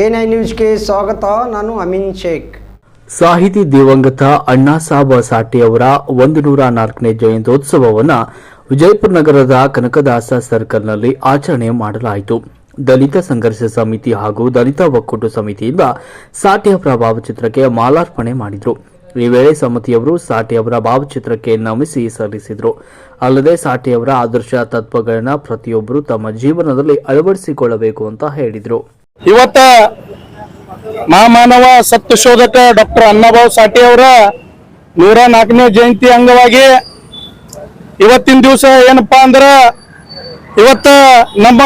N nine ನ್ಯೂಸ್ಗೆ ಸ್ವಾಗತ. ನಾನು ಅಮಿನ್ ಶೇಖ್. ಸಾಹಿತಿ ದಿವಂಗತ ಅಣ್ಣಾ ಸಾಬ ಸಾಠೆ ಅವರ ಒಂದು ನೂರ ನಾಲ್ಕನೇ ಜಯಂತ್ಯೋತ್ಸವವನ್ನು ವಿಜಯಪುರ ನಗರದ ಕನಕದಾಸ ಸರ್ಕಲ್ನಲ್ಲಿ ಆಚರಣೆ ಮಾಡಲಾಯಿತು. ದಲಿತ ಸಂಘರ್ಷ ಸಮಿತಿ ಹಾಗೂ ದಲಿತ ಒಕ್ಕೂಟ ಸಮಿತಿಯಿಂದ ಸಾಠೆ ಅವರ ಭಾವಚಿತ್ರಕ್ಕೆ ಮಾಲಾರ್ಪಣೆ ಮಾಡಿದರು. ಈ ವೇಳೆ ಸಮಿತಿಯವರು ಸಾಟಿ ಅವರ ಭಾವಚಿತ್ರಕ್ಕೆ ನಮಿಸಿ ಸಲ್ಲಿಸಿದರು. ಅಲ್ಲದೆ ಸಾಟಿ ಅವರ ಆದರ್ಶ ತತ್ವಗಳನ್ನು ಪ್ರತಿಯೊಬ್ಬರು ತಮ್ಮ ಜೀವನದಲ್ಲಿ ಅಳವಡಿಸಿಕೊಳ್ಳಬೇಕು ಅಂತ ಹೇಳಿದರು. ಇವತ್ತ ಮಹಾಮಾನವ ಸತ್ಯ ಶೋಧಕ ಡಾಕ್ಟರ್ ಅನ್ನಭಾವ್ ಸಾಟಿ ಅವರ ನೂರ ನಾಲ್ಕನೇ ಜಯಂತಿ ಅಂಗವಾಗಿ ಇವತ್ತಿನ ದಿವಸ ಏನಪ್ಪಾ ಅಂದ್ರ ಇವತ್ತ ನಮ್ಮ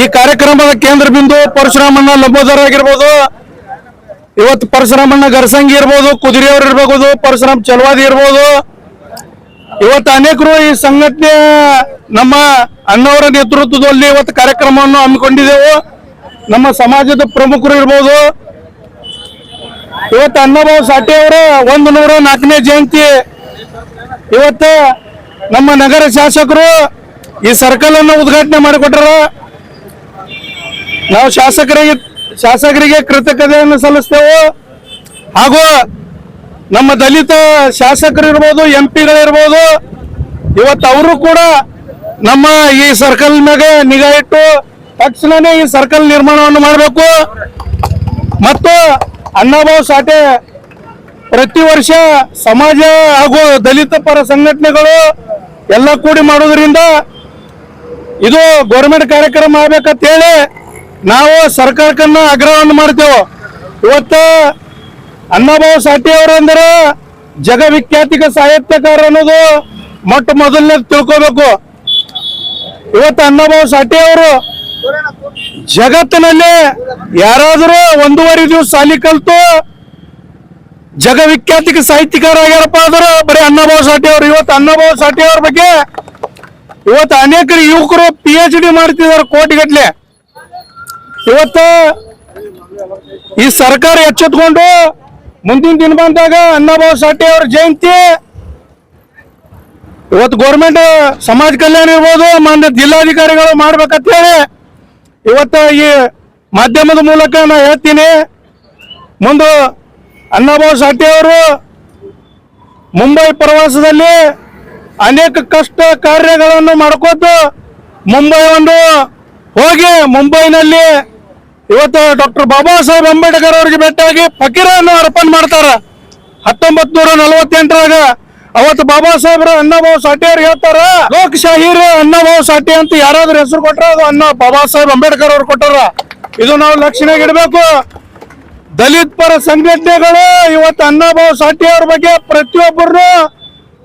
ಈ ಕಾರ್ಯಕ್ರಮದ ಕೇಂದ್ರ ಬಿಂದು ಪರಶುರಾಮಣ್ಣ ಲಂಬೋದರ್ ಆಗಿರ್ಬೋದು, ಇವತ್ತು ಪರಶುರಾಮಣ್ಣ ಗರಸಂಗಿ ಇರ್ಬೋದು ಕುದುರೆಯವ್ರು ಇರ್ಬೋದು, ಪರಶುರಾಮ್ ಚಲವಾದಿ ಇರ್ಬೋದು. ಇವತ್ತು ಅನೇಕರು ಈ ಸಂಘಟನೆ ನಮ್ಮ ಅಣ್ಣವರ ನೇತೃತ್ವದಲ್ಲಿ ಇವತ್ತು ಕಾರ್ಯಕ್ರಮವನ್ನು ಹಮ್ಮಿಕೊಂಡಿದ್ದೆವು. ನಮ್ಮ ಸಮಾಜದ ಪ್ರಮುಖರು ಇರ್ಬೋದು. ಇವತ್ತು ಅಣ್ಣಭಾವ್ ಸಾಠೆ ಅವರ ಒಂದು ನೂರ ನಾಲ್ಕನೇ ಜಯಂತಿ. ಇವತ್ತು ನಮ್ಮ ನಗರ ಶಾಸಕರು ಈ ಸರ್ಕಲ್ ಅನ್ನು ಉದ್ಘಾಟನೆ ಮಾಡಿಕೊಟ್ರ ನಾವು ಶಾಸಕರಿಗೆ ಶಾಸಕರಿಗೆ ಕೃತಜ್ಞತೆಯನ್ನು ಸಲ್ಲಿಸ್ತೇವೆ. ಹಾಗೂ ನಮ್ಮ ದಲಿತ ಶಾಸಕರು ಇರ್ಬೋದು, ಎಂ ಪಿಗಳಿರ್ಬೋದು ಇವತ್ತು ಅವರು ಕೂಡ ನಮ್ಮ ಈ ಸರ್ಕಲ್ ಮ್ಯಾಗ ನಿಗಾ ಇಟ್ಟು ತಕ್ಷಣನೇ ಈ ಸರ್ಕಲ್ ನಿರ್ಮಾಣವನ್ನು ಮಾಡಬೇಕು. ಮತ್ತು ಅಣ್ಣಾಭಾವ್ ಸಾಟೆ ಪ್ರತಿ ವರ್ಷ ಸಮಾಜ ಹಾಗೂ ದಲಿತ ಪರ ಸಂಘಟನೆಗಳು ಎಲ್ಲ ಕೂಡಿ ಮಾಡೋದ್ರಿಂದ ಇದು ಗೌರ್ಮೆಂಟ್ ಕಾರ್ಯಕ್ರಮ ಆಗ್ಬೇಕಂತ ಹೇಳಿ ನಾವು ಸರ್ಕಾರಕ್ಕನ್ನ ಆಗ್ರಹವನ್ನು ಮಾಡ್ತೇವೆ. ಇವತ್ತು ಅನ್ನಭಾವ್ ಸಾಟಿ ಅವರು ಅಂದ್ರೆ ಜಗವಿಖ್ಯಾತಿಕ ಸಾಹಿತ್ಯಕಾರ ಅನ್ನೋದು ಮೊಟ್ಟ ಮೊದಲನೇ ತಿಳ್ಕೋಬೇಕು. ಇವತ್ತು ಅನ್ನಭಾವ್ ಸಾಟಿ ಅವರು ಜಗತ್ತಿನಲ್ಲಿ ಯಾರಾದರೂ ಒಂದೂವರೆ ದಿವಸ ಸಾಲಿ ಕಲ್ತು ಜಗವಿಖ್ಯಾತಿಕ ಸಾಹಿತ್ಯಕಾರ ಆಗ್ಯಾರಪ್ಪ ಅಂದ್ರೆ ಬರೀ ಅನ್ನಭಾವ ಸಾಠೆ ಅವರು. ಇವತ್ತು ಅನ್ನಭಾವ ಸಾಠೆ ಅವ್ರ ಬಗ್ಗೆ ಇವತ್ತು ಅನೇಕ ಯುವಕರು ಪಿ ಎಚ್ ಡಿ ಮಾಡ್ತಿದ್ದಾರೆ ಕೋಟಿಗಟ್ಲೆ. ಇವತ್ತು ಈ ಸರ್ಕಾರ ಎಚ್ಚೆತ್ಕೊಂಡು ಮುಂದಿನ ದಿನ ಬಂದಾಗ ಅನ್ನಭಾವ ಸಾಠೆ ಅವ್ರ ಜಯಂತಿ ಇವತ್ತು ಗೌರ್ಮೆಂಟ್ ಸಮಾಜ ಕಲ್ಯಾಣ ಇರ್ಬೋದು, ಮಾನ್ಯ ಜಿಲ್ಲಾಧಿಕಾರಿಗಳು ಮಾಡ್ಬೇಕಂತ ಹೇಳಿ ಇವತ್ತು ಈ ಮಾಧ್ಯಮದ ಮೂಲಕ ನಾ ಹೇಳ್ತೀನಿ. ಮುಂದೆ ಅನ್ನಭಾವ್ ಸಾಠೆ ಅವರು ಮುಂಬೈ ಪ್ರವಾಸದಲ್ಲಿ ಅನೇಕ ಕಷ್ಟ ಕಾರ್ಯಗಳನ್ನು ಮಾಡ್ಕೋತು ಮುಂಬೈ ಒಂದು ಹೋಗಿ ಮುಂಬೈನಲ್ಲಿ ಇವತ್ತು ಡಾಕ್ಟರ್ ಬಾಬಾ ಸಾಹೇಬ್ ಅಂಬೇಡ್ಕರ್ ಅವರಿಗೆ ಭೇಟಿಯಾಗಿ ಫಕೀರನ್ನು ಅರ್ಪಣೆ ಮಾಡ್ತಾರೆ. ಹತ್ತೊಂಬತ್ತು ನೂರ ನಲವತ್ತೆಂಟರಾಗ ಅವತ್ತು ಬಾಬಾ ಸಾಹೇಬ್ರ ಅನ್ನಭಾವ್ ಸಾಠೆ ಅವ್ರು ಹೇಳ್ತಾರ. ಲೋಕಶಾಹಿರ್ ಅನ್ನಭಾವ ಸಾಠೆ ಅಂತ ಯಾರಾದ್ರೂ ಹೆಸರು ಕೊಟ್ರ ಅದು ಅನ್ನ ಬಾಬಾ ಸಾಹೇಬ್ ಅಂಬೇಡ್ಕರ್ ಅವ್ರು ಕೊಟ್ಟಾರ. ಇದು ನಾವು ಲಕ್ಷಣ ಇಡಬೇಕು. ದಲಿತ ಪರ ಸಂಘಟನೆಗಳು ಇವತ್ತು ಅನ್ನಭಾವ ಸಾಠೆ ಬಗ್ಗೆ ಪ್ರತಿಯೊಬ್ಬರು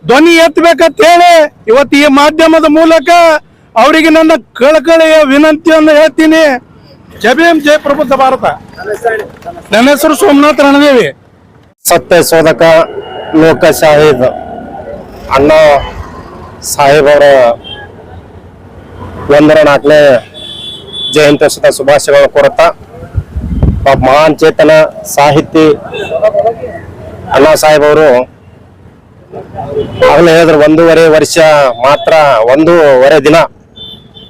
ಧ್ವನಿ ಎತ್ತಬೇಕಂತ ಹೇಳಿ ಇವತ್ತು ಈ ಮಾಧ್ಯಮದ ಮೂಲಕ ಅವರಿಗೆ ನನ್ನ ಕಳಕಳಿಯ ವಿನಂತಿಯನ್ನು ಹೇಳ್ತೀನಿ. ಜೈ ಜಯ ಪ್ರಬುದ್ಧ ಭಾರತ. ನನ್ನ ಹೆಸರು ಸೋಮನಾಥ್ ರಣದೇವಿ. ಸತ್ಯ ಶೋಧಕ ಲೋಕಶಾಹಿದ್. ಅಣ್ಣ ಸಾಹೇಬ್ ಅವರ ಒಂದರ ನಾಲ್ಕನೇ ಜಯಂತ್ಯೋತ್ಸವದ ಶುಭಾಶಯಗಳನ್ನು ಕೋರುತ್ತಾ ಮಹಾನ್ ಚೇತನ, ಸಾಹಿತಿ ಅಣ್ಣಾ ಸಾಹೇಬ್ ಅವರು ಆಗಲೇ ಹೇಳಿದ್ರು, ಒಂದೂವರೆ ವರ್ಷ ಮಾತ್ರ, ಒಂದೂವರೆ ದಿನ.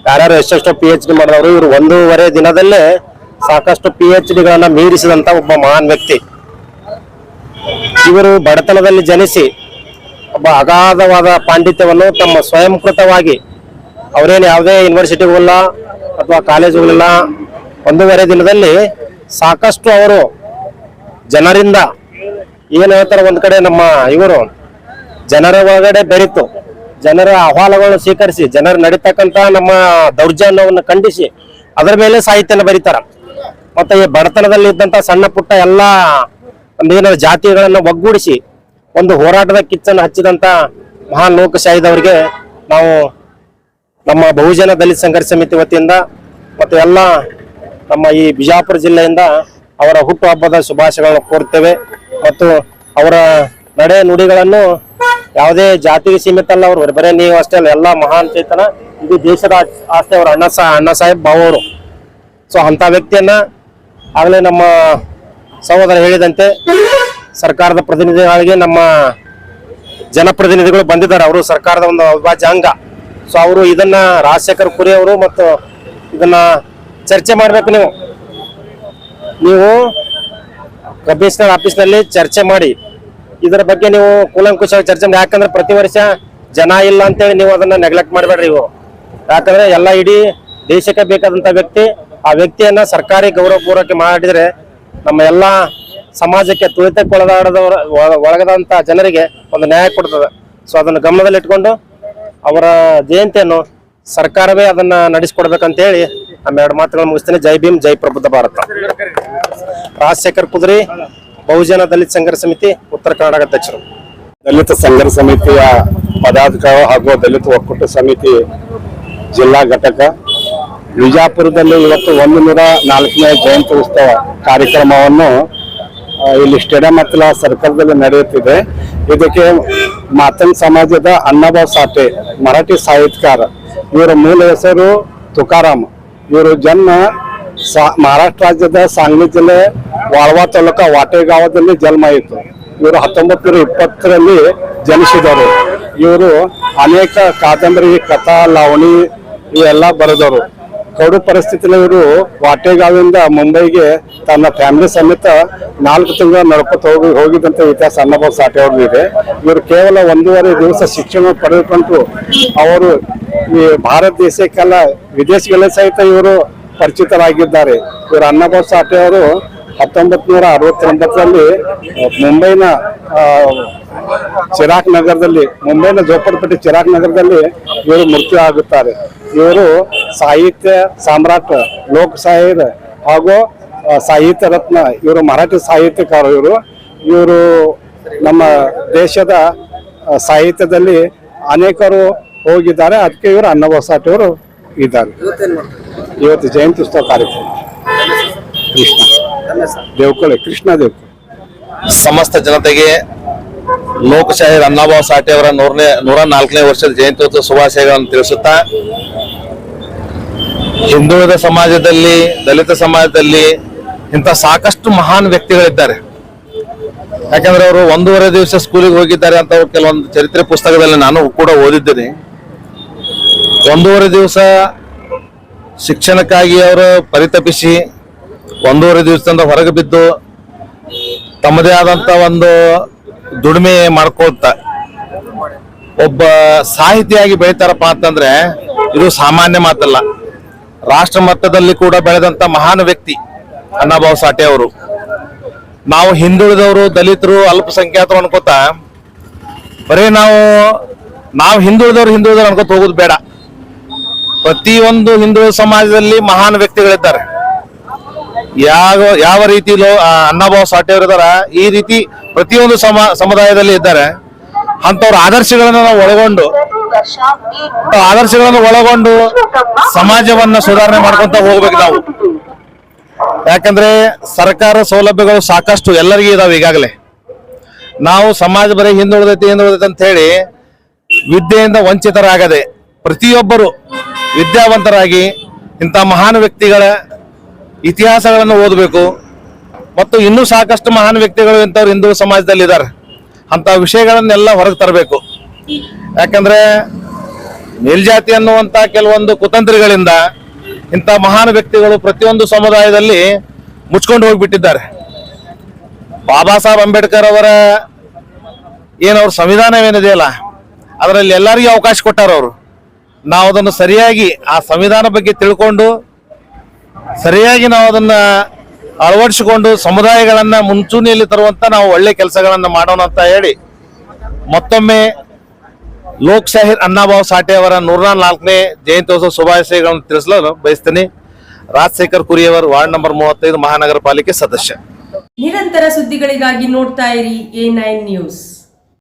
ಯಾರ್ಯಾರು ಎಷ್ಟೆಷ್ಟೋ ಪಿ ಎಚ್ ಡಿ ಮಾಡಿದವರು, ಇವರು ಒಂದೂವರೆ ದಿನದಲ್ಲೇ ಸಾಕಷ್ಟು ಪಿ ಎಚ್ ಡಿಗಳನ್ನ ಮೀರಿಸಿದಂತ ಒಬ್ಬ ಮಹಾನ್ ವ್ಯಕ್ತಿ. ಇವರು ಬಡತನದಲ್ಲಿ ಜನಿಸಿ ಒಬ್ಬ ಅಗಾಧವಾದ ಪಾಂಡಿತ್ಯವನ್ನು ತಮ್ಮ ಸ್ವಯಂಕೃತವಾಗಿ ಅವರೇನು ಯಾವುದೇ ಯೂನಿವರ್ಸಿಟಿಗಳಿಲ್ಲ ಅಥವಾ ಕಾಲೇಜುಗಳಿಲ್ಲ ಒಂದೂವರೆ ದಿನದಲ್ಲಿ ಸಾಕಷ್ಟು ಅವರು ಜನರಿಂದ ಏನು ಹೇಳ್ತಾರೆ ಒಂದು ಕಡೆ ನಮ್ಮ ಇವರು, ಜನರ ಒಳಗಡೆ ಬೆರೆತು, ಜನರ ಅಹವಾಲುಗಳನ್ನು ಸ್ವೀಕರಿಸಿ, ಜನರು ನಡೀತಕ್ಕಂತ ನಮ್ಮ ದೌರ್ಜನ್ಯವನ್ನು ಖಂಡಿಸಿ, ಅದರ ಮೇಲೆ ಸಾಹಿತ್ಯನ ಬರೀತಾರ. ಮತ್ತೆ ಈ ಬಡತನದಲ್ಲಿ ಇದ್ದಂತ ಸಣ್ಣ ಪುಟ್ಟ ಎಲ್ಲಾ ಏನಾದ್ರು ಜಾತಿಗಳನ್ನು ಒಗ್ಗೂಡಿಸಿ ಒಂದು ಹೋರಾಟದ ಕಿಚ್ಚನ್ನು ಹಚ್ಚಿದಂತ ಮಹಾನ್ ಲೋಕಶಾಹಿದವರಿಗೆ ನಾವು ನಮ್ಮ ಬಹುಜನ ದಲಿತ ಸಂಘರ್ಷ ಸಮಿತಿ ವತಿಯಿಂದ ಮತ್ತು ಎಲ್ಲ ನಮ್ಮ ಈ ಬಿಜಾಪುರ ಜಿಲ್ಲೆಯಿಂದ ಅವರ ಹುಟ್ಟುಹಬ್ಬದ ಶುಭಾಶಯಗಳನ್ನು ಕೋರ್ತೇವೆ ಮತ್ತು ಅವರ ನಡೆ ನುಡಿಗಳನ್ನು ಯಾವುದೇ ಜಾತಿಗೆ ಸೀಮಿತ ಅಲ್ಲ, ಅವರು ಬರೇ ನೀವು ಅಷ್ಟೇ ಅಲ್ಲ, ಎಲ್ಲ ಮಹಾನ್ ಚೇತನ ಇದು ದೇಶದ ಆಸ್- ಆಸ್ತಿ, ಅವರ ಅಣ್ಣ ಸಾ, ಅಣ್ಣ ಸಾಹೇಬ್ ಬಾವರು. ಸೊ ಅಂತ ವ್ಯಕ್ತಿಯನ್ನ ಆಗಲೇ ನಮ್ಮ ಸಹೋದರ ಹೇಳಿದಂತೆ ಸರ್ಕಾರದ ಪ್ರತಿನಿಧಿಗಳಿಗೆ ನಮ್ಮ ಜನಪ್ರತಿನಿಧಿಗಳು ಬಂದಿದ್ದಾರೆ. ಅವರು ಸರ್ಕಾರದ ಒಂದು ಅವಿಭಾಜ್ಯ ಅಂಗ. ಸೊ ಅವರು ಇದನ್ನ ರಾಜಶೇಖರ್ ಕುರಿ ಅವರು ಮತ್ತು ಇದನ್ನ ಚರ್ಚೆ ಮಾಡಬೇಕು ನೀವು. ನೀವು ಕಮಿಷನರ್ ಆಫೀಸ್ನಲ್ಲಿ ಚರ್ಚೆ ಮಾಡಿ. ಇದರ ಬಗ್ಗೆ ನೀವು ಕೂಲಂಕುಷವಾಗಿ ಚರ್ಚೆ ಮಾಡಿ. ಯಾಕಂದ್ರೆ ಪ್ರತಿ ವರ್ಷ ಜನ ಇಲ್ಲ ಅಂತೇಳಿ ನೀವು ಅದನ್ನ ನೆಗ್ಲೆಕ್ಟ್ ಮಾಡಬೇಡ್ರಿ ನೀವು. ಯಾಕಂದ್ರೆ ಎಲ್ಲ ಇಡೀ ದೇಶಕ್ಕೆ ಬೇಕಾದಂತ ವ್ಯಕ್ತಿ, ಆ ವ್ಯಕ್ತಿಯನ್ನ ಸರ್ಕಾರಿ ಗೌರವಪೂರ್ವಕ ಮಾಡಿದ್ರೆ ನಮ್ಮ ಎಲ್ಲಾ ಸಮಾಜಕ್ಕೆ ತುಳಿತಕ್ಕೆ ಒಳಗಾಡದವರ ಒಳ- ಒಳಗದಂತ ಜನರಿಗೆ ಒಂದು ನ್ಯಾಯ ಕೊಡ್ತದೆ. ಸೊ ಅದನ್ನು ಗಮನದಲ್ಲಿಟ್ಕೊಂಡು ಅವರ ಜಯಂತಿಯನ್ನು ಸರ್ಕಾರವೇ ಅದನ್ನ ನಡೆಸಿಕೊಡ್ಬೇಕಂತ ಹೇಳಿ ನಮ್ಮ ಎರಡು ಮಾತುಗಳನ್ನು ಮುಗಿಸ್ತೇನೆ. ಜೈ ಭೀಮ್, ಜೈ ಪ್ರಬುದ್ಧ ಭಾರತ. ರಾಜಶೇಖರ್ ಕುದುರಿ, ಬಹುಜನ ದಲಿತ ಸಂಘರ್ಷ ಸಮಿತಿ, ಉತ್ತರ ಕರ್ನಾಟಕ ಅಧ್ಯಕ್ಷರು. ದಲಿತ ಸಂಘರ್ಷ ಸಮಿತಿಯ ಪದಾಧಿಕಾರಿ ಹಾಗೂ ದಲಿತ ಒಕ್ಕೂಟ ಸಮಿತಿ ಜಿಲ್ಲಾ ಘಟಕ, ವಿಜಾಪುರದಲ್ಲಿ ಇವತ್ತು ಒಂದು ನೂರ ನಾಲ್ಕನೇ ಜಯಂತಿ ಉತ್ಸವ ಕಾರ್ಯಕ್ರಮವನ್ನು ಇಲ್ಲಿ ಸ್ಟೇಡಿಯಂ ಹತ್ತಿರ ಸರ್ಕಲ್ದಲ್ಲಿ ನಡೆಯುತ್ತಿದೆ. ಇದಕ್ಕೆ ಮಾತಂಗ್ ಸಮಾಜದ ಅನ್ನಭಾವ್ ಸಾಟೆ, ಮರಾಠಿ ಸಾಹಿತ್ಯಕಾರ, ಇವರ ಮೂಲ ಹೆಸರು ತುಕಾರಾಮ್. ಇವರು ಜನ್ಮ ಸಾ- ಮಹಾರಾಷ್ಟ್ರ ರಾಜ್ಯದ ಸಾಂಗ್ಲಿ ಜಿಲ್ಲೆ ವಾಳ್ವಾ ತಾಲೂಕ ವಾಟೆಗಾವದಲ್ಲಿ ಜನ್ಮ ಆಯಿತು. ಇವರು ಹತ್ತೊಂಬತ್ತು ನೂರ ಇಪ್ಪತ್ತರಲ್ಲಿ ಜನಿಸಿದರು ಇವರು ಅನೇಕ ಕಾದಂಬರಿ, ಕಥಾ, ಲಾವಣಿ, ಇವೆಲ್ಲ ಬರೆದವರು. ಕಡು ಪರಿಸ್ಥಿತಿಯಲ್ಲಿ ಇವರು ವಾಟೆಗಾವಿಂದ ಮುಂಬೈಗೆ ತನ್ನ ಫ್ಯಾಮಿಲಿ ಸಮೇತ ನಾಲ್ಕು ತಿಂಗಳ ನಡ್ಕೊತ ಹೋಗಿ ಹೋಗಿದ್ದಂತ ಇತಿಹಾಸ ಅನ್ನಭಾವ್ ಸಾಟೆ ಅವ್ರದ್ದು ಇದೆ. ಇವರು ಕೇವಲ ಒಂದೂವರೆ ದಿವಸ ಶಿಕ್ಷಣ ಪಡೆದುಕೊಂಡು ಅವರು ಈ ಭಾರತ ದೇಶಕ್ಕೆಲ್ಲ ವಿದೇಶಗಳೇ ಸಹಿತ ಇವರು ಪರಿಚಿತರಾಗಿದ್ದಾರೆ. ಇವರು ಅನ್ನಭಾವ್ ಸಾಟೆ ಅವರು ಹತ್ತೊಂಬತ್ ನೂರ ಅರವತ್ತೊಂಬತ್ತರಲ್ಲಿ ಮುಂಬೈನ ಚಿರಾಗ್ ನಗರದಲ್ಲಿ, ಮುಂಬೈನ ಜೋಪಡಪಟ್ಟಿ ಚಿರಾಕ್ ನಗರದಲ್ಲಿ ಇವರು ಮೃತ್ಯು ಆಗುತ್ತಾರೆ. ಇವರು ಸಾಹಿತ್ಯ, ಸಾಮ್ರಾಟ, ಲೋಕ ಸಾಹಿತ್ಯ ಹಾಗೂ ಸಾಹಿತ್ಯ ರತ್ನ ಇವರು ಮರಾಠಿ ಸಾಹಿತ್ಯಕಾರರು ಇವರು. ಇವರು ನಮ್ಮ ದೇಶದ ಸಾಹಿತ್ಯದಲ್ಲಿ ಅನೇಕರು ಹೋಗಿದ್ದಾರೆ. ಅದಕ್ಕೆ ಇವರು ಅನ್ನಬಸಾಟಿ ಅವರು ಇದ್ದಾರೆ. ಇವತ್ತು ಜಯಂತಿ ಉತ್ಸವ ಕಾರ್ಯಕ್ರಮ. ಕೃಷ್ಣ. ದೇವಕುಳಿ ಕೃಷ್ಣ ದೇವ್ಕೊಳೆ ಸಮಸ್ತ ಜನತೆಗೆ ಲೋಕಶಾಹಿ ಅಣ್ಣಾಭಾವ್ ಸಾಠೆ ಅವರ ನೂರನೇ, ನೂರ ನಾಲ್ಕನೇ ವರ್ಷದ ಜಯಂತ್ಯೋತ್ಸವ ಶುಭಾಶಯಗಳನ್ನು ತಿಳಿಸುತ್ತಾ ಹಿಂದುಳಿದ ಸಮಾಜದಲ್ಲಿ, ದಲಿತ ಸಮಾಜದಲ್ಲಿ ಇಂಥ ಸಾಕಷ್ಟು ಮಹಾನ್ ವ್ಯಕ್ತಿಗಳಿದ್ದಾರೆ. ಯಾಕಂದ್ರೆ ಅವರು ಒಂದೂವರೆ ದಿವಸ ಸ್ಕೂಲಿಗೆ ಹೋಗಿದ್ದಾರೆ ಅಂತ ಕೆಲವೊಂದು ಚರಿತ್ರೆ ಪುಸ್ತಕದಲ್ಲಿ ನಾನು ಕೂಡ ಓದಿದ್ದೇನೆ. ಒಂದೂವರೆ ದಿವಸ ಶಿಕ್ಷಣಕ್ಕಾಗಿ ಅವರು ಪರಿತಪಿಸಿ, ಒಂದೂವರೆ ದಿವಸದಿಂದ ಹೊರಗೆ ಬಿದ್ದು ತಮ್ಮದೇ ಆದಂತ ಒಂದು ದುಡಿಮೆ ಮಾಡ್ಕೊಳ್ತಾ ಒಬ್ಬ ಸಾಹಿತಿಯಾಗಿ ಬೆಳಿತಾರಪ್ಪ ಅಂತಂದ್ರೆ ಇದು ಸಾಮಾನ್ಯ ಮಾತಲ್ಲ. ರಾಷ್ಟ್ರ ಮಟ್ಟದಲ್ಲಿ ಕೂಡ ಬೆಳೆದಂತ ಮಹಾನ್ ವ್ಯಕ್ತಿ ಅಣ್ಣಾಭಾವ್ ಸಾಠೆ ಅವರು. ನಾವು ಹಿಂದುಳಿದವರು, ದಲಿತರು, ಅಲ್ಪಸಂಖ್ಯಾತರು ಅನ್ಕೋತ, ಬರೀ ನಾವು ನಾವು ಹಿಂದುಳಿದವ್ರು ಹಿಂದುಳಿದವ್ರು ಅನ್ಕೋತ ಹೋಗೋದು ಬೇಡ. ಪ್ರತಿಯೊಂದು ಹಿಂದುಳಿದ ಸಮಾಜದಲ್ಲಿ ಮಹಾನ್ ವ್ಯಕ್ತಿಗಳಿದ್ದಾರೆ. ಯಾವ ಯಾವ ರೀತಿ ಅಣ್ಣಾಭಾವ್ ಸಾಠೆ ಅವರು ಇದಾರ, ಈ ರೀತಿ ಪ್ರತಿಯೊಂದು ಸಮ, ಸಮುದಾಯದಲ್ಲಿ ಇದ್ದಾರೆ. ಅಂತವ್ರ ಆದರ್ಶಗಳನ್ನ ನಾವು ಒಳಗೊಂಡು ಆದರ್ಶಗಳನ್ನು ಒಳಗೊಂಡು ಸಮಾಜವನ್ನ ಸುಧಾರಣೆ ಮಾಡ್ಕೊಂತ ಹೋಗ್ಬೇಕು ನಾವು. ಯಾಕಂದ್ರೆ ಸರ್ಕಾರ ಸೌಲಭ್ಯಗಳು ಸಾಕಷ್ಟು ಎಲ್ಲರಿಗೂ ಇದಾವೆ ಈಗಾಗಲೇ. ನಾವು ಸಮಾಜ ಬರೀ ಹಿಂದುಳಿದೈತಿ ಹಿಂದುಳಿದೈತಿ ಅಂತ ಹೇಳಿ ವಿದ್ಯೆಯಿಂದ ವಂಚಿತರಾಗದೆ ಪ್ರತಿಯೊಬ್ಬರು ವಿದ್ಯಾವಂತರಾಗಿ ಇಂಥ ಮಹಾನ್ ವ್ಯಕ್ತಿಗಳ ಇತಿಹಾಸಗಳನ್ನು ಓದಬೇಕು. ಮತ್ತು ಇನ್ನೂ ಸಾಕಷ್ಟು ಮಹಾನ್ ವ್ಯಕ್ತಿಗಳು ಇಂಥವ್ರು ಹಿಂದೂ ಸಮಾಜದಲ್ಲಿ ಇದ್ದಾರೆ ಅಂತ ವಿಷಯಗಳನ್ನೆಲ್ಲ ಹೊರಗೆ ತರಬೇಕು. ಯಾಕಂದ್ರೆ ಮೇಲ್ಜಾತಿ ಅನ್ನುವಂತ ಕೆಲವೊಂದು ಕುತಂತ್ರಿಗಳಿಂದ ಇಂಥ ಮಹಾನ್ ವ್ಯಕ್ತಿಗಳು ಪ್ರತಿಯೊಂದು ಸಮುದಾಯದಲ್ಲಿ ಮುಚ್ಕೊಂಡು ಹೋಗ್ಬಿಟ್ಟಿದ್ದಾರೆ. ಬಾಬಾ ಸಾಹೇಬ್ ಅಂಬೇಡ್ಕರ್ ಅವರ ಏನವ್ರ ಸಂವಿಧಾನವೇನಿದೆಯಲ್ಲ ಅದರಲ್ಲಿ ಎಲ್ಲರಿಗೂ ಅವಕಾಶ ಕೊಟ್ಟಾರ ಅವರು. ನಾವು ಅದನ್ನು ಸರಿಯಾಗಿ ಆ ಸಂವಿಧಾನ ಬಗ್ಗೆ ತಿಳ್ಕೊಂಡು, ಸರಿಯಾಗಿ ನಾವು ಅದನ್ನ ಅಳವಡಿಸಿಕೊಂಡು ಸಮುದಾಯಗಳನ್ನ ಮುಂಚೂಣಿಯಲ್ಲಿ ತರುವಂತ ನಾವು ಒಳ್ಳೆ ಕೆಲಸಗಳನ್ನ ಮಾಡೋಣ ಅಂತ ಹೇಳಿ ಮತ್ತೊಮ್ಮೆ ಲೋಕಶಾಹಿ ಅಣ್ಣಾಭಾವ್ ಸಾಠೆ ಅವರ ನೂರ ನಾಲ್ಕನೇ ಜಯಂತ್ಯೋತ್ಸವ ಶುಭಾಶಯಗಳನ್ನು ತಿಳಿಸಲು ಬಯಸ್ತೀನಿ. ರಾಜಶೇಖರ್ ಕುರಿಯವರ್ ವಾರ್ಡ್ ನಂಬರ್ ಮೂವತ್ತೈದು ಮಹಾನಗರ ಪಾಲಿಕೆ ಸದಸ್ಯ. ನಿರಂತರ ಸುದ್ದಿಗಳಿಗಾಗಿ ನೋಡ್ತಾ ಇರಿ ಎ ನ್ಯೂಸ್.